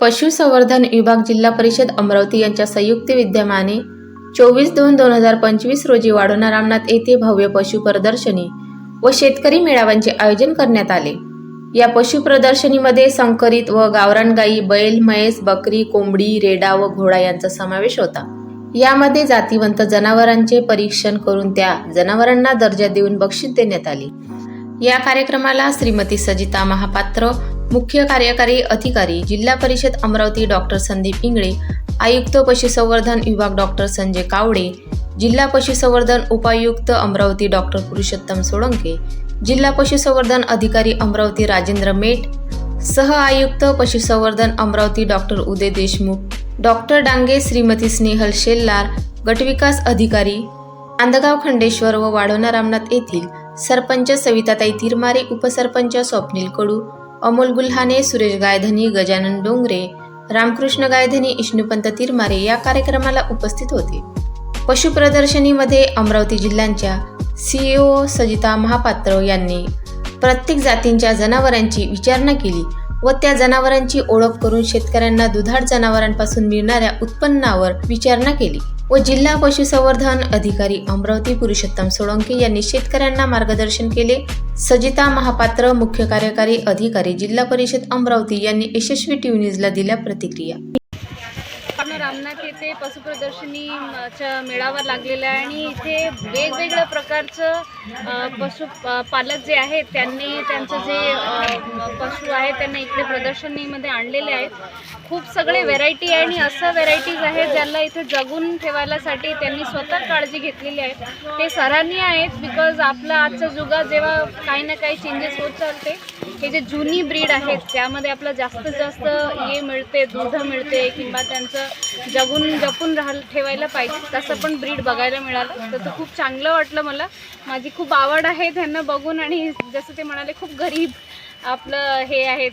पशुसंवर्धन विभाग जिल्हा परिषद अमरावती यांच्या संयुक्त विद्यमाने चोवीस दोन दोन हजार पंचवीस रोजी वाढोना रामनाथ येथे भव्य पशु प्रदर्शनी व शेतकरी मेळाव्यांचे आयोजन करण्यात आले. या पशु प्रदर्शनीमध्ये संकरित व गावरान गाई बैल म्हैस बकरी कोंबडी रेडा व घोडा यांचा समावेश होता. यामध्ये जातीवंत जनावरांचे परीक्षण करून त्या जनावरांना दर्जा देऊन बक्षीस देण्यात आली. या कार्यक्रमाला श्रीमती सजिता महापात्र मुख्य कार्यकारी अधिकारी जिल्हा परिषद अमरावती डॉक्टर संदीप इंगळे आयुक्त पशुसंवर्धन विभाग डॉक्टर संजय कावडे जिल्हा पशुसंवर्धन उपायुक्त अमरावती डॉक्टर पुरुषोत्तम सोळंके जिल्हा पशुसंवर्धन अधिकारी अमरावती राजेंद्र मेट सह आयुक्त पशुसंवर्धन अमरावती डॉक्टर उदय देशमुख डॉक्टर डांगे श्रीमती स्नेहल शेल्लार गटविकास अधिकारी आंदगाव खंडेश्वर व वाढवणा रामनाथ येथील सरपंच सविताताई तिरमारे उपसरपंच स्वप्नील कडू अमोल गुल्हाने सुरेश गायधनी गजानन डोंगरे रामकृष्ण गायधनी इष्णुपंत तिरमारे या कार्यक्रमाला उपस्थित होते. पशु प्रदर्शनीमध्ये अमरावती जिल्ह्यांच्या सीईओ सजिता महापात्र यांनी प्रत्येक जातींच्या जनावरांची विचारणा केली. व त्या जनावरांची ओळख करून शेतकऱ्यांना दुधाळ जनावरांपासून मिळणाऱ्या उत्पन्नावर विचारणा केली व जिल्हा पशुसंवर्धन अधिकारी अमरावती पुरुषोत्तम सोळंके यांनी शेतकऱ्यांना मार्गदर्शन केले. सजिता महापात्र मुख्य कार्यकारी अधिकारी जिल्हा परिषद अमरावती यांनी यशस्वी टीव्ही न्यूजला दिल्या प्रतिक्रिया. रामनाथ येथे पशुप्रदर्शनीच्या मेळावा लागलेला आहे आणि इथे वेगवेगळ्या प्रकारचं पशु पालक जे आहेत त्यांनी त्यांचं जे पशु आहे त्यांना इकडे प्रदर्शनीमध्ये आणलेले आहेत. खूप सगळे व्हेरायटी आहे आणि असं व्हेरायटीज आहेत ज्याला इथे जगून ठेवायलासाठी त्यांनी स्वतः काळजी घेतलेली आहे. ते सराहनीय आहेत बिकॉज आपलं आजच्या जुगात जेव्हा काही ना काही चेंजेस होत चालते हे जे जुनी ब्रीड आहेत त्यामध्ये आपलं जास्तीत जास्त हे मिळते दूध मिळते किंवा त्यांचं जगून जपून राहा ठेवायला पाहिजे तसं पण ब्रीड बघायला मिळालं. तर खूप चांगलं वाटलं मला. माझी खूप आवड आहे त्यांना बघून आणि जसं ते म्हणाले खूप गरीब आपलं हे आहेत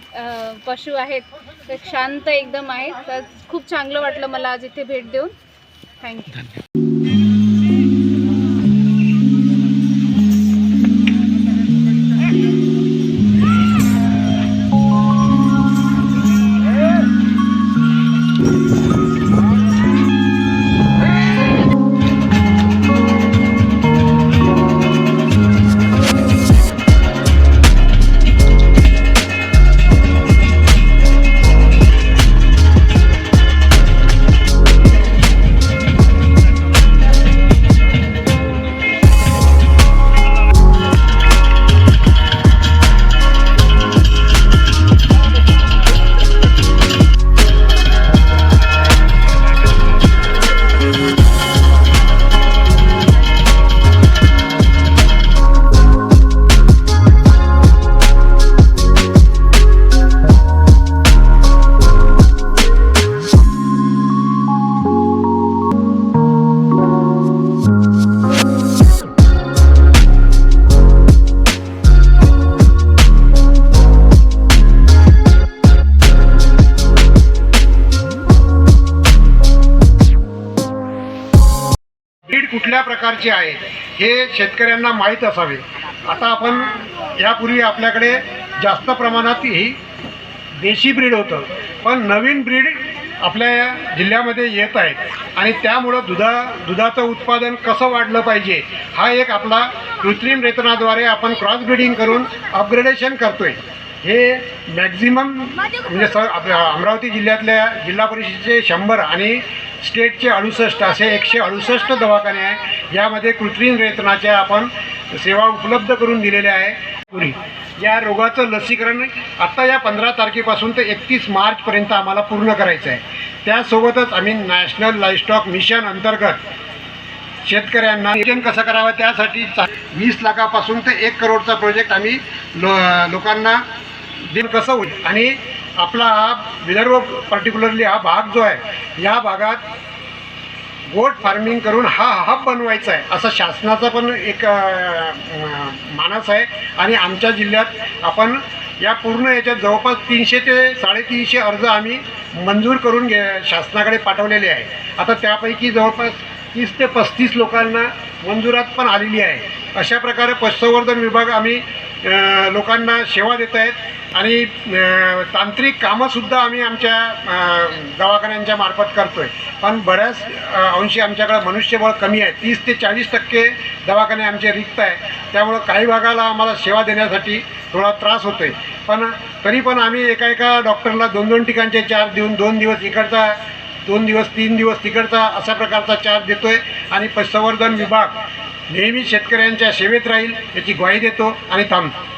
पशु आहेत तर शांत एकदम आहेत. तर खूप चांगलं वाटलं मला आज इथे भेट देऊन. थँक्यू कुठल्या प्रकारची आहे हे शेतकऱ्यांना माहीत असावे. आता आपण यापूर्वी आपल्याकडे जास्त प्रमाणात ही देशी ब्रीड होतं. पण नवीन ब्रीड आपल्या जिल्ह्यामध्ये येत आहेत आणि त्यामुळं दुधा दुधाचं उत्पादन कसं वाढलं पाहिजे हा एक आपला कृत्रिम रेतनाद्वारे आपण क्रॉस ब्रीडिंग करून अपग्रेडेशन करतोय. हे मॅक्झिमम म्हणजे स आपल्या अमरावती जिल्ह्यातल्या जिल्हा परिषदेचे शंभर आणि स्टेटचे अडुसष्ट असे एकशे अडुसष्ट दवाखाने आहे यामध्ये कृत्रिम रेतनाच्या आपण सेवा उपलब्ध करून दिलेल्या आहे. पुरी. या रोगाचं लसीकरण आत्ता या पंधरा तारखेपासून ते एकतीस मार्चपर्यंत आम्हाला पूर्ण करायचं आहे. त्यासोबतच आम्ही नॅशनल लाईफस्टॉक मिशन अंतर्गत शेतकऱ्यांना नियोजन कसं करावं त्यासाठी चा- वीस लाखापासून ते एक करोडचा प्रोजेक्ट आम्ही लो लोकांना दिन कसं होईल? आणि आपला हा विदर्भ पर्टिक्युलरली हा भाग जो आहे या भागात गोट फार्मिंग करून हा हब बनवायचा आहे. असं शासनाचा पण एक मानस आहे. आणि आमच्या जिल्ह्यात आपण या पूर्ण याच्यात जवळपास तीनशे ते साडेतीनशे अर्ज आम्ही मंजूर करून घे शासनाकडे पाठवलेले आहे. आता त्यापैकी जवळपास तीस ते पस्तीस लोकांना मंजुरात पण आलेली आहे. अशा प्रकारे पशुसंवर्धन विभाग आम्ही लोकांना सेवा देत आहेत. आणि तांत्रिक कामंसुद्धा आम्ही आमच्या दवाखान्यांच्या मार्फत करतो आहे पण बऱ्याच अंशी आमच्याकडं मनुष्यबळ कमी आहे. तीस ते चाळीस टक्के दवाखाने आमचे रिक्त आहे. त्यामुळं काही भागाला आम्हाला सेवा देण्यासाठी थोडा त्रास होतो आहे पण तरी पण आम्ही एका एका डॉक्टरला दोन दोन ठिकाणचे चार्ज देऊन दोन दिवस इकडचा दोन दिवस तीन दिवस तिकडचा अशा प्रकारचा चार्ज देतो आहे आणि पशुसंवर्धन विभाग नेहमी शेतकऱ्यांच्या सेवेत राहील याची ग्वाही देतो आणि थांबतो.